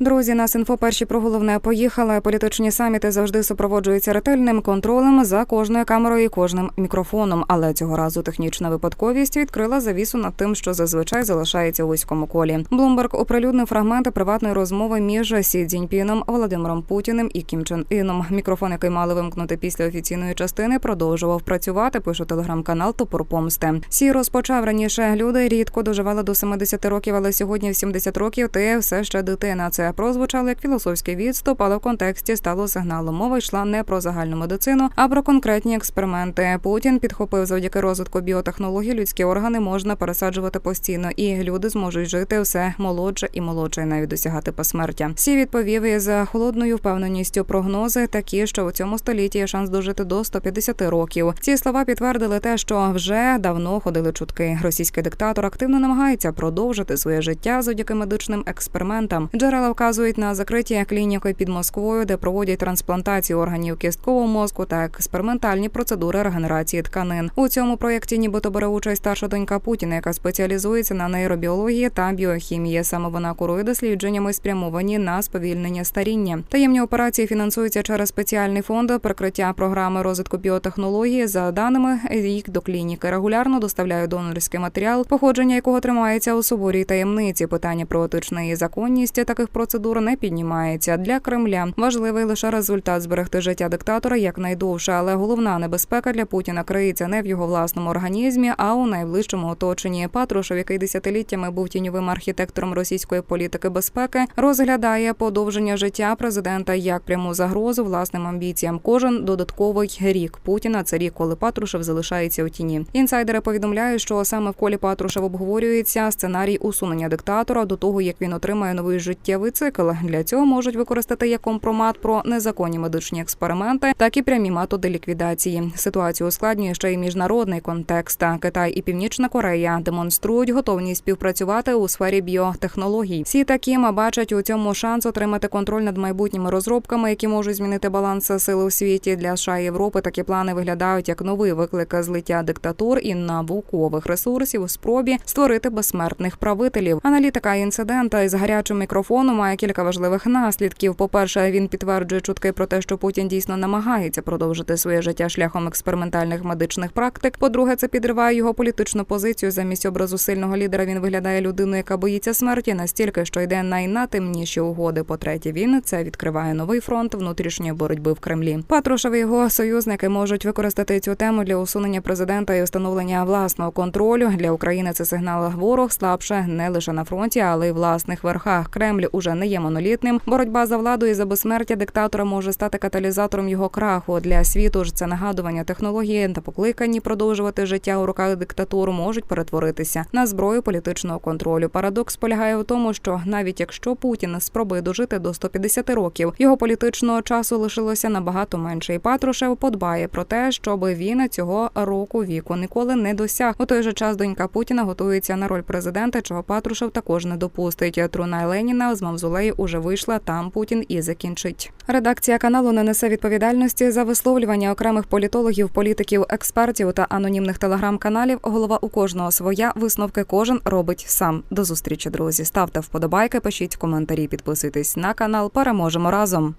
Друзі, нас інфо перші про головне поїхали. Політичні саміти завжди супроводжуються ретельним контролем за кожною камерою і кожним мікрофоном. Але цього разу технічна випадковість відкрила завісу над тим, що зазвичай залишається у вузькому колі. Блумберг оприлюднив фрагменти приватної розмови між Сі Цзіньпіном, Володимиром Путіним і Кім Чен Іном. Мікрофон, який мали вимкнути після офіційної частини, продовжував працювати. Пише телеграм-канал Топор Помсти. Сі розпочав раніше. Люди рідко доживали до 70 років, але сьогодні в 70 років ти все ще дитина. Це прозвучало як філософський відступ, але в контексті стало сигналом. Мова йшла не про загальну медицину, а про конкретні експерименти. Путін підхопив завдяки розвитку біотехнологій. Людські органи можна пересаджувати постійно, і люди зможуть жити все молодше і молодше, і навіть досягати посмертя. Сі відповів із холодною впевненістю. Прогнози такі, що у цьому столітті є шанс дожити до 150 років. Ці слова підтвердили те, що вже давно ходили чутки. Російський диктатор активно намагається продовжити своє життя завдяки медичним експериментам. Джерела вказують на закриті клініки під Москвою, де проводять трансплантацію органів кісткового мозку та експериментальні процедури регенерації тканин. У цьому проєкті нібито бере участь старша донька Путіна, яка спеціалізується на нейробіології та біохімії. Саме вона курує дослідженнями, спрямовані на сповільнення старіння. Таємні операції фінансуються через спеціальний фонд прикриття програми розвитку біотехнології. За даними їх до клініки регулярно доставляють донорський матеріал, походження якого тримається у суворій таємниці. Питання про етичну законність таких процедур не піднімається. Для Кремля важливий лише результат зберегти життя диктатора якнайдовше, але головна небезпека для Путіна криється не в його власному організмі, а у найближчому оточенні. Патрушев, який десятиліттями був тіньовим архітектором російської політики безпеки, розглядає подовження життя президента як пряму загрозу власним амбіціям. Кожен додатковий рік Путіна це рік, коли Патрушев залишається у тіні. Інсайдери повідомляють, що саме в колі Патрушев обговорюється сценарій усунення диктатора до того, як він отримає новий життєвий цикл. Для цього можуть використати як компромат про незаконні медичні експерименти, так і прямі методи ліквідації. Ситуацію ускладнює ще й міжнародний контекст. Китай і Північна Корея демонструють готовність співпрацювати у сфері біотехнологій. Всі такі бачать у цьому шанс отримати контроль над майбутніми розробками, які можуть змінити баланс сили у світі для США і Європи. Такі плани виглядають як новий виклик злиття диктатур і наукових ресурсів у спробі створити безсмертних правителів. Аналітика інцидента із гарячим мікрофоном має кілька важливих наслідків. По перше, він підтверджує чутки про те, що Путін дійсно намагається продовжити своє життя шляхом експериментальних медичних практик. По-друге, це підриває його політичну позицію. Замість образу сильного лідера він виглядає людиною, яка боїться смерті настільки, що йде найнатемніші угоди. По третє, він це відкриває новий фронт внутрішньої боротьби в Кремлі. Патрушев і його союзники можуть використати цю тему для усунення президента і встановлення власного контролю для України. Це сигнал ворог слабше не лише на фронті, але й власних верхах. Кремль уже не є монолітним. Боротьба за владу і за безсмертя диктатора може стати каталізатором його краху. Для світу ж це нагадування технології та покликані продовжувати життя у руках диктатуру можуть перетворитися на зброю політичного контролю. Парадокс полягає в тому, що навіть якщо Путін спробує дожити до 150 років, його політичного часу лишилося набагато менше. І Патрушев подбає про те, щоб він цього року віку ніколи не досяг. У той же час донька Путіна готується на роль президента, чого Патрушев також не допустить. Труна Леніна з мавзолею уже вийшла. Там Путін і закінчить. Редакція каналу не несе відповідальності за висловлювання окремих політологів, політиків, експертів та анонімних телеграм-каналів. Голова у кожного своя висновки кожен робить сам. До зустрічі, друзі. Ставте вподобайки, пишіть коментарі, підписуйтесь на канал. Переможемо разом.